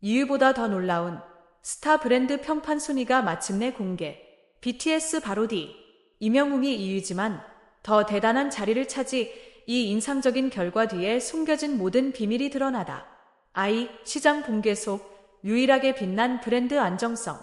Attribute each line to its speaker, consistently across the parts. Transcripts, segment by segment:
Speaker 1: 이유보다 더 놀라운 스타 브랜드 평판 순위가 마침내 공개. BTS 바로 D. 이명웅이 이유지만 더 대단한 자리를 차지 이 인상적인 결과 뒤에 숨겨진 모든 비밀이 드러나다. I. 시장 붕괴 속 유일하게 빛난 브랜드 안정성.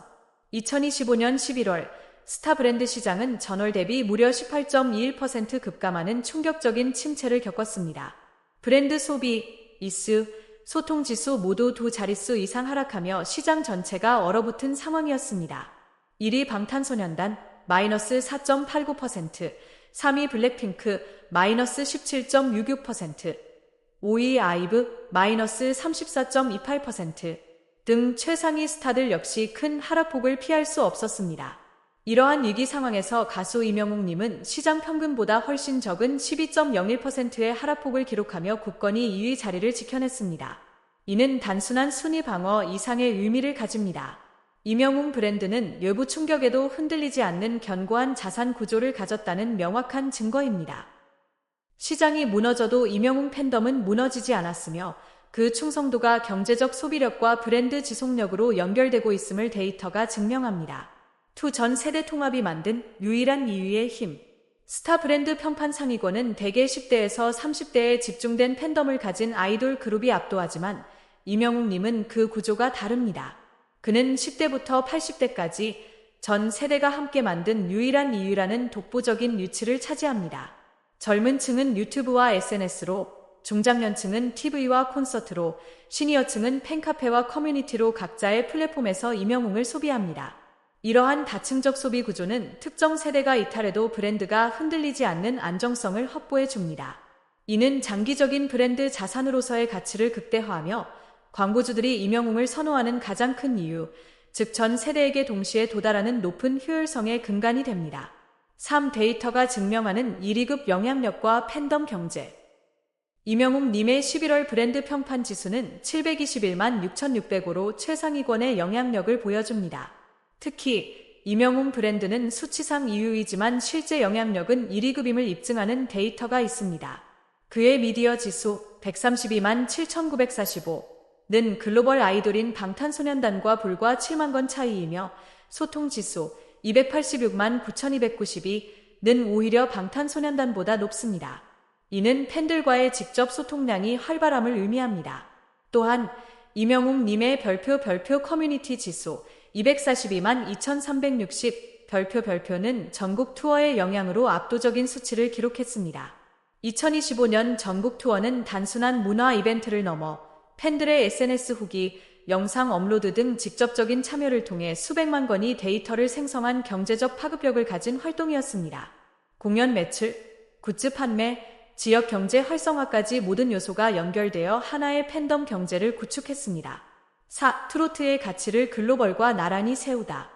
Speaker 1: 2025년 11월 스타 브랜드 시장은 전월 대비 무려 18.21% 급감하는 충격적인 침체를 겪었습니다. 브랜드 소비, 이수, 소통 지수 모두 두 자릿수 이상 하락하며 시장 전체가 얼어붙은 상황이었습니다. 1위 방탄소년단 마이너스 4.89%, 3위 블랙핑크 마이너스 17.66%, 5위 아이브 마이너스 34.28%등 최상위 스타들 역시 큰 하락폭을 피할 수 없었습니다. 이러한 위기 상황에서 가수 이명웅님은 시장 평균보다 훨씬 적은 12.01%의 하락폭을 기록하며 굳건히 2위 자리를 지켜냈습니다. 이는 단순한 순위 방어 이상의 의미를 가집니다. 이명웅 브랜드는 외부 충격에도 흔들리지 않는 견고한 자산 구조를 가졌다는 명확한 증거입니다. 시장이 무너져도 이명웅 팬덤은 무너지지 않았으며 그 충성도가 경제적 소비력과 브랜드 지속력으로 연결되고 있음을 데이터가 증명합니다. 투 전 세대 통합이 만든 유일한 이유의 힘. 스타 브랜드 평판 상위권은 대개 10대에서 30대에 집중된 팬덤을 가진 아이돌 그룹이 압도하지만 이명웅님은 그 구조가 다릅니다. 그는 10대부터 80대까지 전 세대가 함께 만든 유일한 이유라는 독보적인 위치를 차지합니다. 젊은 층은 유튜브와 SNS로, 중장년층은 TV와 콘서트로, 시니어층은 팬카페와 커뮤니티로 각자의 플랫폼에서 이명웅을 소비합니다. 이러한 다층적 소비 구조는 특정 세대가 이탈해도 브랜드가 흔들리지 않는 안정성을 확보해 줍니다. 이는 장기적인 브랜드 자산으로서의 가치를 극대화하며 광고주들이 임영웅을 선호하는 가장 큰 이유, 즉 전 세대에게 동시에 도달하는 높은 효율성의 근간이 됩니다. 3. 데이터가 증명하는 1위급 영향력과 팬덤 경제. 이명웅 님의 11월 브랜드 평판 지수는 721만 6,600으로 최상위권의 영향력을 보여줍니다. 특히 이명웅 브랜드는 수치상 2위이지만 실제 영향력은 1위급임을 입증하는 데이터가 있습니다. 그의 미디어 지수 132만 7,945 는 글로벌 아이돌인 방탄소년단과 불과 7만 건 차이이며 소통 지수 286만 9,292는 오히려 방탄소년단보다 높습니다. 이는 팬들과의 직접 소통량이 활발함을 의미합니다. 또한 이명웅 님의 별표 별표 커뮤니티 지수 242만 2360 별표 별표는 전국 투어의 영향으로 압도적인 수치를 기록했습니다. 2025년 전국 투어는 단순한 문화 이벤트를 넘어 팬들의 SNS 후기, 영상 업로드 등 직접적인 참여를 통해 수백만 건이 데이터를 생성한 경제적 파급력을 가진 활동이었습니다. 공연 매출, 굿즈 판매, 지역 경제 활성화까지 모든 요소가 연결되어 하나의 팬덤 경제를 구축했습니다. 4. 트로트의 가치를 글로벌과 나란히 세우다.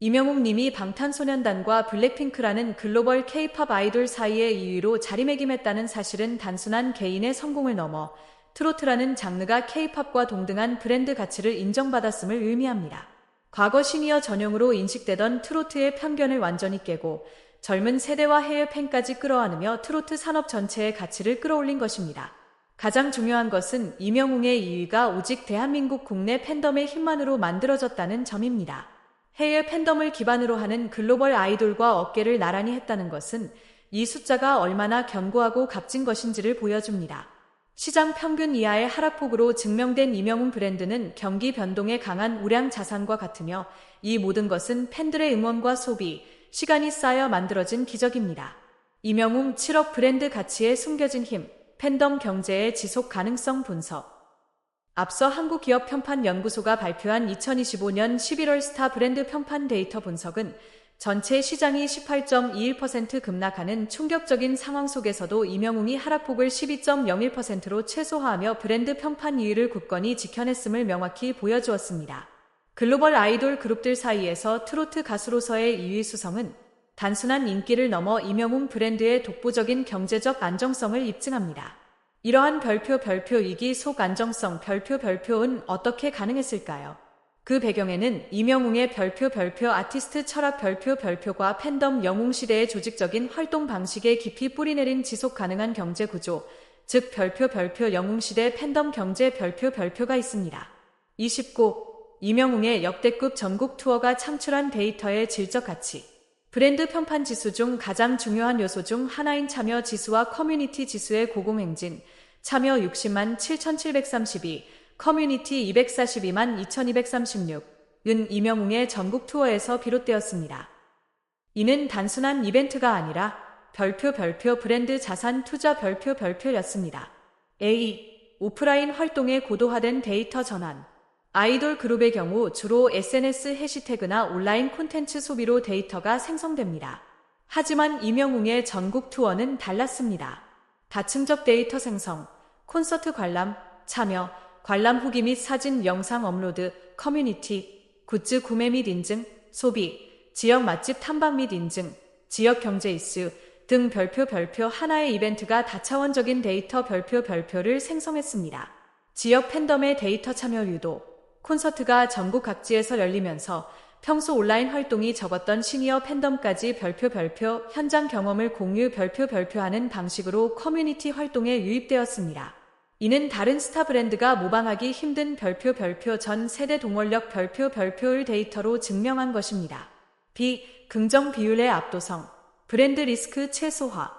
Speaker 1: 이명웅 님이 방탄소년단과 블랙핑크라는 글로벌 케이팝 아이돌 사이의 2위로 자리매김했다는 사실은 단순한 개인의 성공을 넘어 트로트라는 장르가 케이팝과 동등한 브랜드 가치를 인정받았음을 의미합니다. 과거 시니어 전용으로 인식되던 트로트의 편견을 완전히 깨고 젊은 세대와 해외 팬까지 끌어안으며 트로트 산업 전체의 가치를 끌어올린 것입니다. 가장 중요한 것은 이명웅의 2위가 오직 대한민국 국내 팬덤의 힘만으로 만들어졌다는 점입니다. 해외 팬덤을 기반으로 하는 글로벌 아이돌과 어깨를 나란히 했다는 것은 이 숫자가 얼마나 견고하고 값진 것인지를 보여줍니다. 시장 평균 이하의 하락폭으로 증명된 이명웅 브랜드는 경기 변동에 강한 우량 자산과 같으며 이 모든 것은 팬들의 응원과 소비, 시간이 쌓여 만들어진 기적입니다. 이명웅 7억 브랜드 가치에 숨겨진 힘, 팬덤 경제의 지속 가능성 분석. 앞서 한국기업평판연구소가 발표한 2025년 11월 스타 브랜드 평판 데이터 분석은 전체 시장이 18.21% 급락하는 충격적인 상황 속에서도 이명웅이 하락폭을 12.01%로 최소화하며 브랜드 평판 2위를 굳건히 지켜냈음을 명확히 보여주었습니다. 글로벌 아이돌 그룹들 사이에서 트로트 가수로서의 2위 수성은 단순한 인기를 넘어 이명웅 브랜드의 독보적인 경제적 안정성을 입증합니다. 이러한 별표 별표 이기 속 안정성 별표 별표은 어떻게 가능했을까요? 그 배경에는 이명웅의 별표 별표 아티스트 철학 별표 별표과 팬덤 영웅 시대의 조직적인 활동 방식에 깊이 뿌리내린 지속 가능한 경제 구조, 즉 별표 별표 영웅 시대 팬덤 경제 별표 별표가 있습니다. 29. 이명웅의 역대급 전국 투어가 창출한 데이터의 질적 가치. 브랜드 평판 지수 중 가장 중요한 요소 중 하나인 참여 지수와 커뮤니티 지수의 고공행진. 참여 60만 7,732, 커뮤니티 242만 2,236. 은 이명웅의 전국 투어에서 비롯되었습니다. 이는 단순한 이벤트가 아니라 별표 별표 브랜드 자산 투자 별표 별표였습니다. A. 오프라인 활동에 고도화된 데이터 전환. 아이돌 그룹의 경우 주로 SNS 해시태그나 온라인 콘텐츠 소비로 데이터가 생성됩니다. 하지만 이명웅의 전국 투어는 달랐습니다. 다층적 데이터 생성, 콘서트 관람, 참여, 관람 후기 및 사진, 영상 업로드, 커뮤니티, 굿즈 구매 및 인증, 소비, 지역 맛집 탐방 및 인증, 지역 경제 이슈 등 별표 별표 하나의 이벤트가 다차원적인 데이터 별표 별표를 생성했습니다. 지역 팬덤의 데이터 참여 유도, 콘서트가 전국 각지에서 열리면서 평소 온라인 활동이 적었던 시니어 팬덤까지 별표 별표 현장 경험을 공유 별표 별표하는 방식으로 커뮤니티 활동에 유입되었습니다. 이는 다른 스타 브랜드가 모방하기 힘든 별표 별표 전 세대 동원력 별표 별표를 데이터로 증명한 것입니다. B. 긍정 비율의 압도성 브랜드 리스크 최소화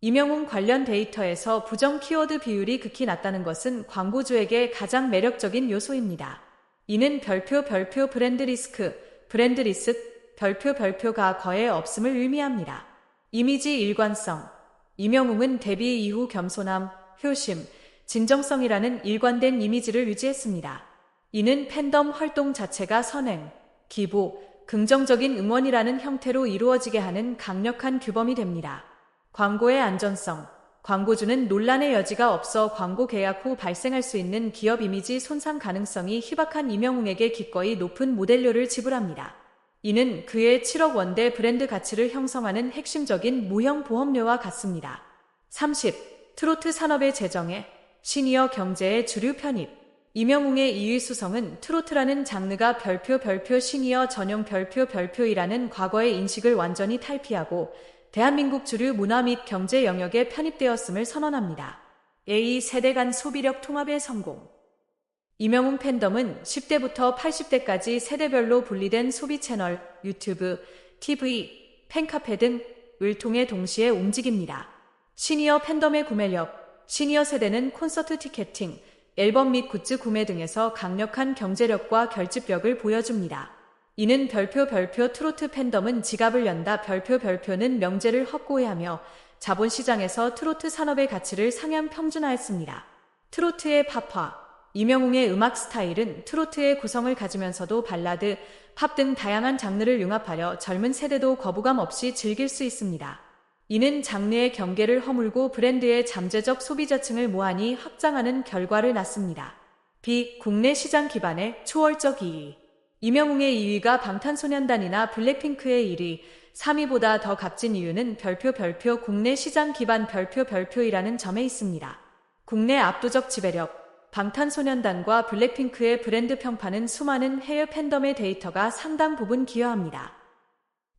Speaker 1: 이명웅 관련 데이터에서 부정 키워드 비율이 극히 낮다는 것은 광고주에게 가장 매력적인 요소입니다. 이는 별표 별표 브랜드 리스크, 브랜드 리스크, 별표 별표가 거의 없음을 의미합니다. 이미지 일관성. 이명웅은 데뷔 이후 겸손함, 효심, 진정성이라는 일관된 이미지를 유지했습니다. 이는 팬덤 활동 자체가 선행, 기부, 긍정적인 응원이라는 형태로 이루어지게 하는 강력한 규범이 됩니다. 광고의 안전성. 광고주는 논란의 여지가 없어 광고 계약 후 발생할 수 있는 기업 이미지 손상 가능성이 희박한 이명웅에게 기꺼이 높은 모델료를 지불합니다. 이는 그의 7억 원대 브랜드 가치를 형성하는 핵심적인 무형 보험료와 같습니다. 30. 트로트 산업의 재정에 시니어 경제의 주류 편입 이명웅의 2위 수성은 트로트라는 장르가 별표 별표 시니어 전용 별표 별표이라는 과거의 인식을 완전히 탈피하고 대한민국 주류 문화 및 경제 영역에 편입되었음을 선언합니다. A 세대 간 소비력 통합의 성공. 이명웅 팬덤은 10대부터 80대까지 세대별로 분리된 소비 채널, 유튜브, TV, 팬카페 등을 통해 동시에 움직입니다. 시니어 팬덤의 구매력, 시니어 세대는 콘서트 티켓팅, 앨범 및 굿즈 구매 등에서 강력한 경제력과 결집력을 보여줍니다. 이는 별표 별표 트로트 팬덤은 지갑을 연다 별표 별표는 명제를 확고히하며 자본시장에서 트로트 산업의 가치를 상향 평준화했습니다. 트로트의 팝화 이명웅의 음악 스타일은 트로트의 구성을 가지면서도 발라드, 팝 등 다양한 장르를 융합하려 젊은 세대도 거부감 없이 즐길 수 있습니다. 이는 장르의 경계를 허물고 브랜드의 잠재적 소비자층을 모하니 확장하는 결과를 낳습니다. 비 국내 시장 기반의 초월적 이익 이명웅의 2위가 방탄소년단이나 블랙핑크의 1위, 3위보다 더 값진 이유는 별표 별표 국내 시장 기반 별표 별표이라는 점에 있습니다. 국내 압도적 지배력, 방탄소년단과 블랙핑크의 브랜드 평판은 수많은 해외 팬덤의 데이터가 상당 부분 기여합니다.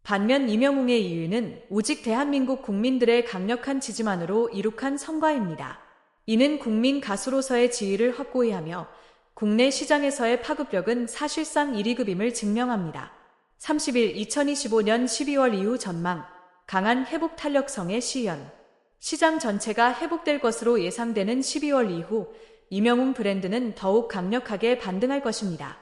Speaker 1: 반면 이명웅의 2위는 오직 대한민국 국민들의 강력한 지지만으로 이룩한 성과입니다. 이는 국민 가수로서의 지위를 확고히 하며 국내 시장에서의 파급력은 사실상 1위급임을 증명합니다. 30일 2025년 12월 이후 전망, 강한 회복 탄력성의 시연. 시장 전체가 회복될 것으로 예상되는 12월 이후 이명웅 브랜드는 더욱 강력하게 반등할 것입니다.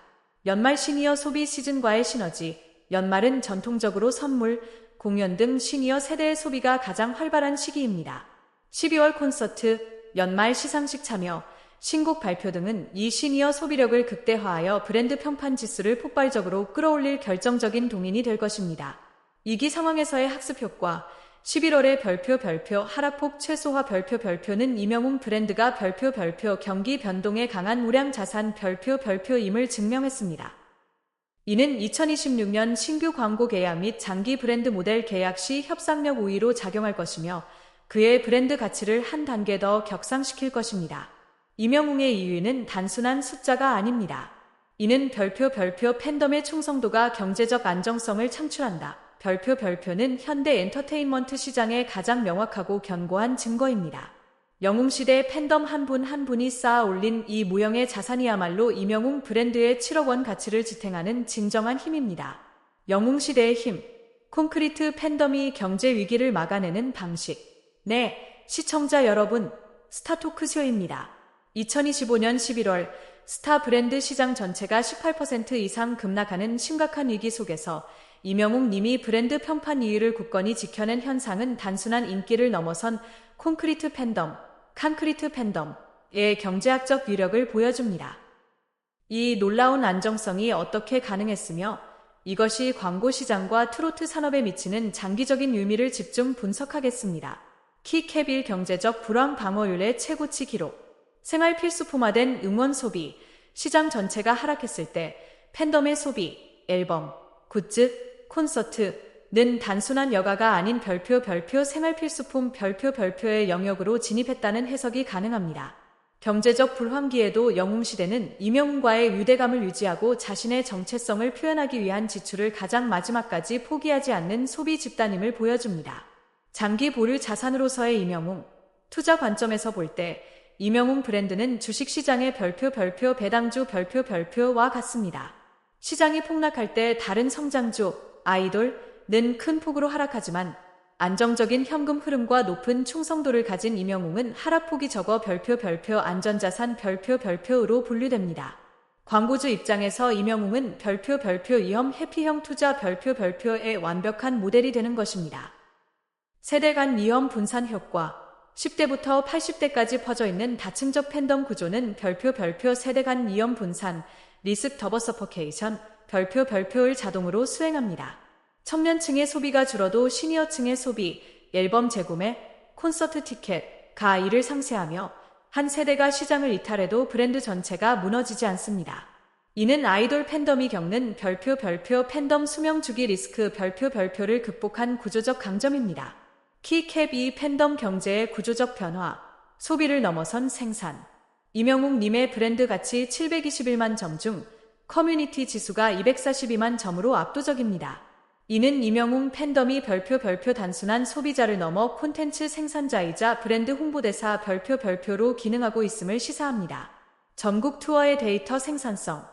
Speaker 1: 연말 시니어 소비 시즌과의 시너지, 연말은 전통적으로 선물, 공연 등 시니어 세대의 소비가 가장 활발한 시기입니다. 12월 콘서트, 연말 시상식 참여, 신곡 발표 등은 이 시니어 소비력을 극대화하여 브랜드 평판 지수를 폭발적으로 끌어올릴 결정적인 동인이 될 것입니다. 이기 상황에서의 학습 효과 11월의 별표 별표 하락폭 최소화 별표 별표는 이명웅 브랜드가 별표 별표 경기 변동에 강한 우량 자산 별표 별표임을 증명했습니다. 이는 2026년 신규 광고 계약 및 장기 브랜드 모델 계약 시 협상력 우위로 작용할 것이며 그의 브랜드 가치를 한 단계 더 격상시킬 것입니다. 이명웅의 2위는 단순한 숫자가 아닙니다. 이는 별표 별표 팬덤의 충성도가 경제적 안정성을 창출한다. 별표 별표는 현대 엔터테인먼트 시장의 가장 명확하고 견고한 증거입니다. 영웅시대 팬덤 한 분 한 분이 쌓아 올린 이 무형의 자산이야말로 이명웅 브랜드의 7억 원 가치를 지탱하는 진정한 힘입니다. 영웅시대의 힘. 콘크리트 팬덤이 경제 위기를 막아내는 방식. 네, 시청자 여러분, 스타토크쇼입니다. 2025년 11월 스타 브랜드 시장 전체가 18% 이상 급락하는 심각한 위기 속에서 이명웅 님이 브랜드 평판 2위를 굳건히 지켜낸 현상은 단순한 인기를 넘어선 콘크리트 팬덤, 칸크리트 팬덤의 경제학적 위력을 보여줍니다. 이 놀라운 안정성이 어떻게 가능했으며 이것이 광고 시장과 트로트 산업에 미치는 장기적인 의미를 집중 분석하겠습니다. 키캡일 경제적 불황 방어율의 최고치 기록. 생활 필수품화된 응원 소비. 시장 전체가 하락했을 때 팬덤의 소비, 앨범, 굿즈, 콘서트 는 단순한 여가가 아닌 별표 별표 생활 필수품 별표 별표의 영역으로 진입했다는 해석이 가능합니다. 경제적 불황기에도 영웅시대는 이명웅과의 유대감을 유지하고 자신의 정체성을 표현하기 위한 지출을 가장 마지막까지 포기하지 않는 소비 집단임을 보여줍니다. 장기 보류 자산으로서의 이명웅, 투자 관점에서 볼때 이명웅 브랜드는 주식시장의 별표 별표 배당주 별표 별표와 같습니다. 시장이 폭락할 때 다른 성장주, 아이돌 는 큰 폭으로 하락하지만 안정적인 현금 흐름과 높은 충성도를 가진 이명웅은 하락폭이 적어 별표 별표 안전자산 별표 별표로 분류됩니다. 광고주 입장에서 이명웅은 별표 별표 위험 해피형 투자 별표 별표의 완벽한 모델이 되는 것입니다. 세대 간 위험 분산 효과 10대부터 80대까지 퍼져 있는 다층적 팬덤 구조는 별표 별표 세대 간 위험 분산 리스크 더버 서퍼케이션 별표 별표를 자동으로 수행합니다. 청년층의 소비가 줄어도 시니어층의 소비, 앨범 재구매, 콘서트 티켓 가 이를 상쇄하며 한 세대가 시장을 이탈해도 브랜드 전체가 무너지지 않습니다. 이는 아이돌 팬덤이 겪는 별표 별표 팬덤 수명 주기 리스크 별표 별표를 극복한 구조적 강점입니다. 키캡 이 팬덤 경제의 구조적 변화, 소비를 넘어선 생산. 이명웅 님의 브랜드 가치 721만 점 중 커뮤니티 지수가 242만 점으로 압도적입니다. 이는 이명웅 팬덤이 별표 별표 단순한 소비자를 넘어 콘텐츠 생산자이자 브랜드 홍보대사 별표 별표로 기능하고 있음을 시사합니다. 전국 투어의 데이터 생산성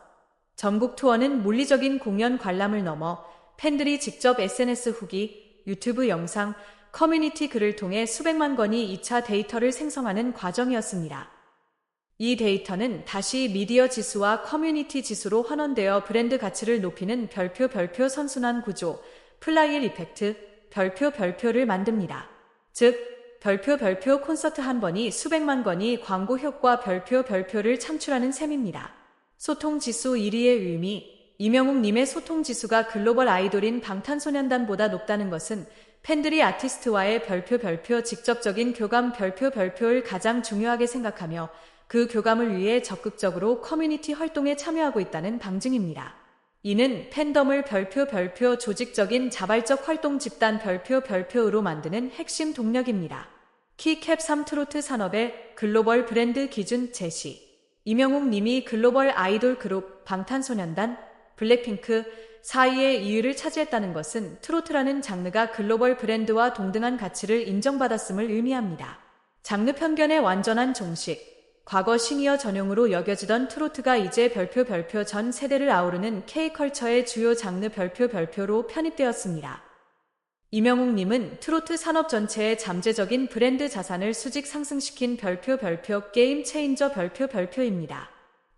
Speaker 1: 전국 투어는 물리적인 공연 관람을 넘어 팬들이 직접 SNS 후기, 유튜브 영상, 커뮤니티 글을 통해 수백만 건이 2차 데이터를 생성하는 과정이었습니다. 이 데이터는 다시 미디어 지수와 커뮤니티 지수로 환원되어 브랜드 가치를 높이는 별표 별표 선순환 구조, 플라이일 이펙트, 별표 별표를 만듭니다. 즉, 별표 별표 콘서트 한 번이 수백만 건이 광고 효과 별표 별표를 창출하는 셈입니다. 소통 지수 1위의 의미, 이명웅 님의 소통 지수가 글로벌 아이돌인 방탄소년단보다 높다는 것은 팬들이 아티스트와의 별표 별표 직접적인 교감 별표 별표를 가장 중요하게 생각하며 그 교감을 위해 적극적으로 커뮤니티 활동에 참여하고 있다는 방증입니다. 이는 팬덤을 별표 별표 조직적인 자발적 활동 집단 별표 별표로 만드는 핵심 동력입니다. 키캡 3 트로트 산업의 글로벌 브랜드 기준 제시. 이명웅 님이 글로벌 아이돌 그룹 방탄소년단, 블랙핑크, 사이의 2위를 차지했다는 것은 트로트라는 장르가 글로벌 브랜드와 동등한 가치를 인정받았음을 의미합니다. 장르 편견의 완전한 종식. 과거 시니어 전용으로 여겨지던 트로트가 이제 별표 별표 전 세대를 아우르는 K컬처의 주요 장르 별표 별표로 편입되었습니다. 이명웅님은 트로트 산업 전체의 잠재적인 브랜드 자산을 수직 상승시킨 별표 별표 게임 체인저 별표 별표입니다.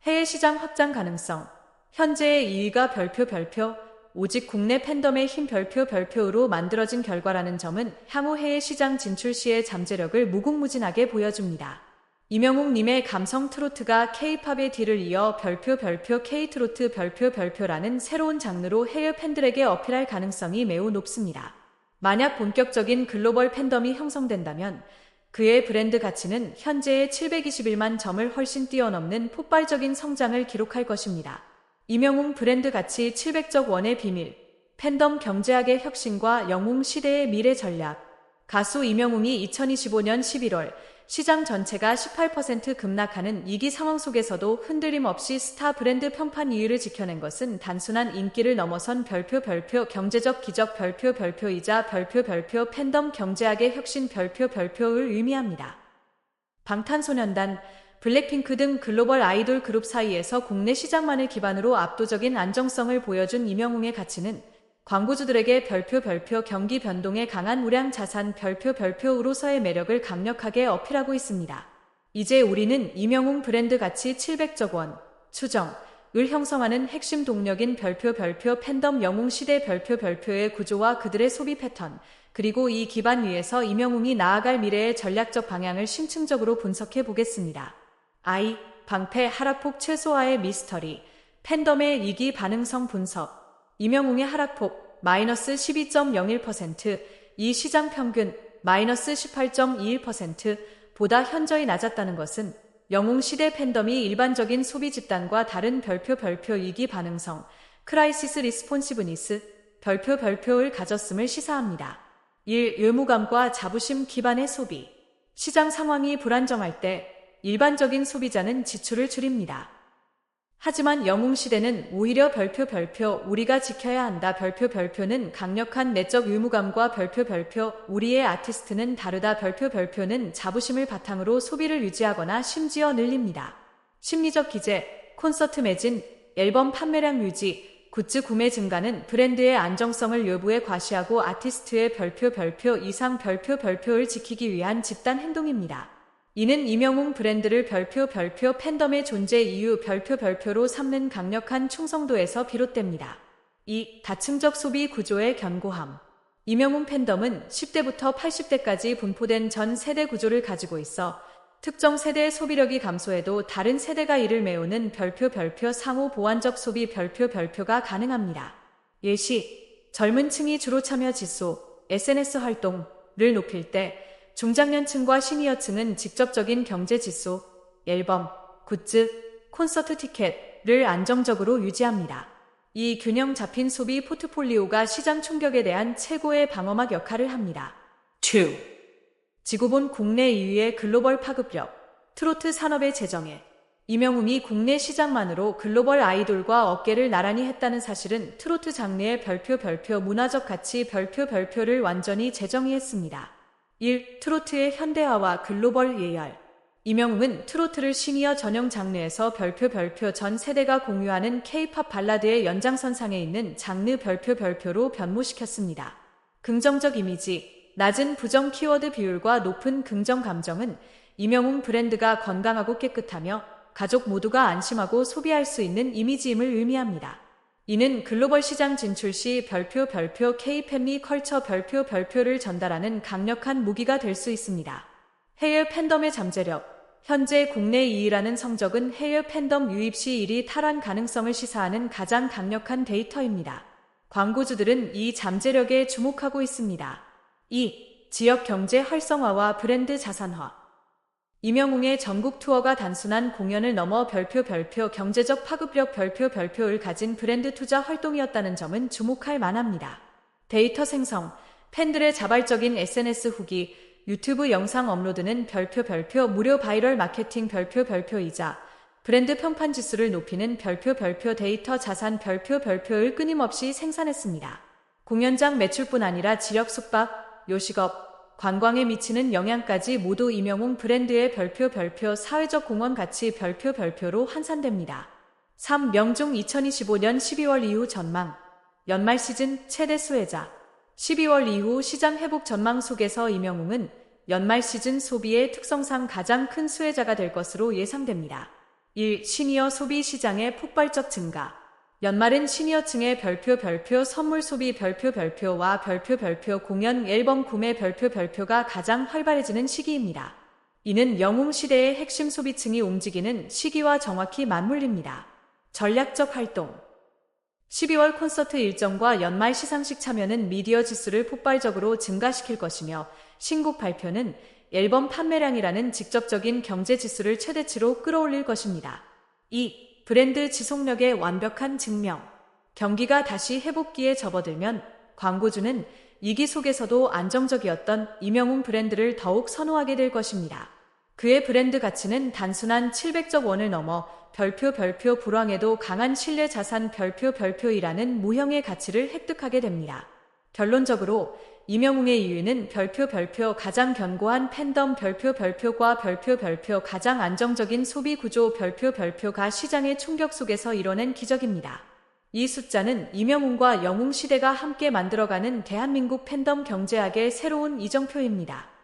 Speaker 1: 해외 시장 확장 가능성 현재의 2위가 별표 별표 오직 국내 팬덤의 힘 별표 별표로 만들어진 결과라는 점은 향후 해외 시장 진출 시의 잠재력을 무궁무진하게 보여줍니다. 이명웅 님의 감성 트로트가 K-팝의 뒤를 이어 별표 별표 K-트로트 별표 별표라는 새로운 장르로 해외 팬들에게 어필할 가능성이 매우 높습니다. 만약 본격적인 글로벌 팬덤이 형성된다면 그의 브랜드 가치는 현재의 721만 점을 훨씬 뛰어넘는 폭발적인 성장을 기록할 것입니다. 이명웅 브랜드 가치 700적 원의 비밀, 팬덤 경제학의 혁신과 영웅 시대의 미래 전략. 가수 이명웅이 2025년 11월 시장 전체가 18% 급락하는 위기 상황 속에서도 흔들림 없이 스타 브랜드 평판 2위를 지켜낸 것은 단순한 인기를 넘어선 별표 별표 경제적 기적 별표 별표이자 별표 별표 팬덤 경제학의 혁신 별표 별표를 의미합니다. 방탄소년단, 블랙핑크 등 글로벌 아이돌 그룹 사이에서 국내 시장만을 기반으로 압도적인 안정성을 보여준 이명웅의 가치는 광고주들에게 별표 별표 경기 변동에 강한 우량 자산 별표 별표으로서의 매력을 강력하게 어필하고 있습니다. 이제 우리는 이명웅 브랜드 가치 700적 원, 추정, 을 형성하는 핵심 동력인 별표 별표 팬덤 영웅 시대 별표 별표의 구조와 그들의 소비 패턴, 그리고 이 기반 위에서 이명웅이 나아갈 미래의 전략적 방향을 심층적으로 분석해 보겠습니다. I. 방패 하락폭 최소화의 미스터리, 팬덤의 위기 반응성 분석, 이명웅의 하락폭 마이너스 12.01%, 이 시장 평균 마이너스 18.21% 보다 현저히 낮았다는 것은 영웅 시대 팬덤이 일반적인 소비 집단과 다른 별표 별표 위기 반응성, 크라이시스 리스폰시브니스, 별표 별표를 가졌음을 시사합니다. 1. 의무감과 자부심 기반의 소비. 시장 상황이 불안정할 때 일반적인 소비자는 지출을 줄입니다. 하지만 영웅 시대는 오히려 별표 별표 우리가 지켜야 한다 별표 별표는 강력한 내적 의무감과 별표 별표 우리의 아티스트는 다르다 별표 별표는 자부심을 바탕으로 소비를 유지하거나 심지어 늘립니다. 심리적 기재, 콘서트 매진, 앨범 판매량 유지, 굿즈 구매 증가는 브랜드의 안정성을 외부에 과시하고 아티스트의 별표 별표 이상 별표 별표를 지키기 위한 집단 행동입니다. 이는 이명웅 브랜드를 별표 별표 팬덤의 존재 이유 별표 별표로 삼는 강력한 충성도에서 비롯됩니다. 이 다층적 소비 구조의 견고함. 이명웅 팬덤은 10대부터 80대까지 분포된 전 세대 구조를 가지고 있어 특정 세대의 소비력이 감소해도 다른 세대가 이를 메우는 별표 별표 상호 보완적 소비 별표 별표가 가능합니다. 예시, 젊은 층이 주로 참여 지수, SNS 활동을 높일 때 중장년층과 시니어층은 직접적인 경제 지수, 앨범, 굿즈, 콘서트 티켓을 안정적으로 유지합니다. 이 균형 잡힌 소비 포트폴리오가 시장 충격에 대한 최고의 방어막 역할을 합니다. 2. 지구본 국내 2위의 글로벌 파급력, 트로트 산업의 재정에 이명웅이 국내 시장만으로 글로벌 아이돌과 어깨를 나란히 했다는 사실은 트로트 장르의 별표 별표 문화적 가치 별표 별표를 완전히 재정의했습니다. 1. 트로트의 현대화와 글로벌 예열 이명웅은 트로트를 시니어 전용 장르에서 별표 별표 전 세대가 공유하는 K-팝 발라드의 연장선상에 있는 장르 별표 별표로 변모시켰습니다. 긍정적 이미지, 낮은 부정 키워드 비율과 높은 긍정 감정은 이명웅 브랜드가 건강하고 깨끗하며 가족 모두가 안심하고 소비할 수 있는 이미지임을 의미합니다. 이는 글로벌 시장 진출 시 별표 별표 K-팬미 컬처 별표 별표를 전달하는 강력한 무기가 될 수 있습니다. 해외 팬덤의 잠재력 현재 국내 2위라는 성적은 해외 팬덤 유입 시 1위 탈환 가능성을 시사하는 가장 강력한 데이터입니다. 광고주들은 이 잠재력에 주목하고 있습니다. 2. 지역 경제 활성화와 브랜드 자산화 이명웅의 전국 투어가 단순한 공연을 넘어 별표 별표 경제적 파급력 별표 별표를 가진 브랜드 투자 활동이었다는 점은 주목할 만합니다. 데이터 생성, 팬들의 자발적인 SNS 후기, 유튜브 영상 업로드는 별표 별표 무료 바이럴 마케팅 별표 별표이자 브랜드 평판 지수를 높이는 별표 별표 데이터 자산 별표 별표를 끊임없이 생산했습니다. 공연장 매출뿐 아니라 지역 숙박, 요식업, 관광에 미치는 영향까지 모두 이명웅 브랜드의 별표 별표 사회적 공헌 가치 별표 별표로 환산됩니다. 3. 명중 2025년 12월 이후 전망 연말 시즌 최대 수혜자 12월 이후 시장 회복 전망 속에서 이명웅은 연말 시즌 소비의 특성상 가장 큰 수혜자가 될 것으로 예상됩니다. 1. 시니어 소비 시장의 폭발적 증가 연말은 시니어층의 별표 별표 선물 소비 별표 별표와 별표 별표 공연 앨범 구매 별표 별표가 가장 활발해지는 시기입니다. 이는 영웅 시대의 핵심 소비층이 움직이는 시기와 정확히 맞물립니다. 전략적 활동 12월 콘서트 일정과 연말 시상식 참여는 미디어 지수를 폭발적으로 증가시킬 것이며 신곡 발표는 앨범 판매량이라는 직접적인 경제 지수를 최대치로 끌어올릴 것입니다. 2. 브랜드 지속력의 완벽한 증명. 경기가 다시 회복기에 접어들면 광고주는 위기 속에서도 안정적이었던 이명웅 브랜드를 더욱 선호하게 될 것입니다. 그의 브랜드 가치는 단순한 700적 원을 넘어 별표 별표 불황에도 강한 신뢰 자산 별표 별표이라는 무형의 가치를 획득하게 됩니다. 결론적으로 이명웅의 이유는 별표 별표 가장 견고한 팬덤 별표 별표과 별표 별표 가장 안정적인 소비 구조 별표 별표가 시장의 충격 속에서 이뤄낸 기적입니다. 이 숫자는 이명웅과 영웅 시대가 함께 만들어가는 대한민국 팬덤 경제학의 새로운 이정표입니다.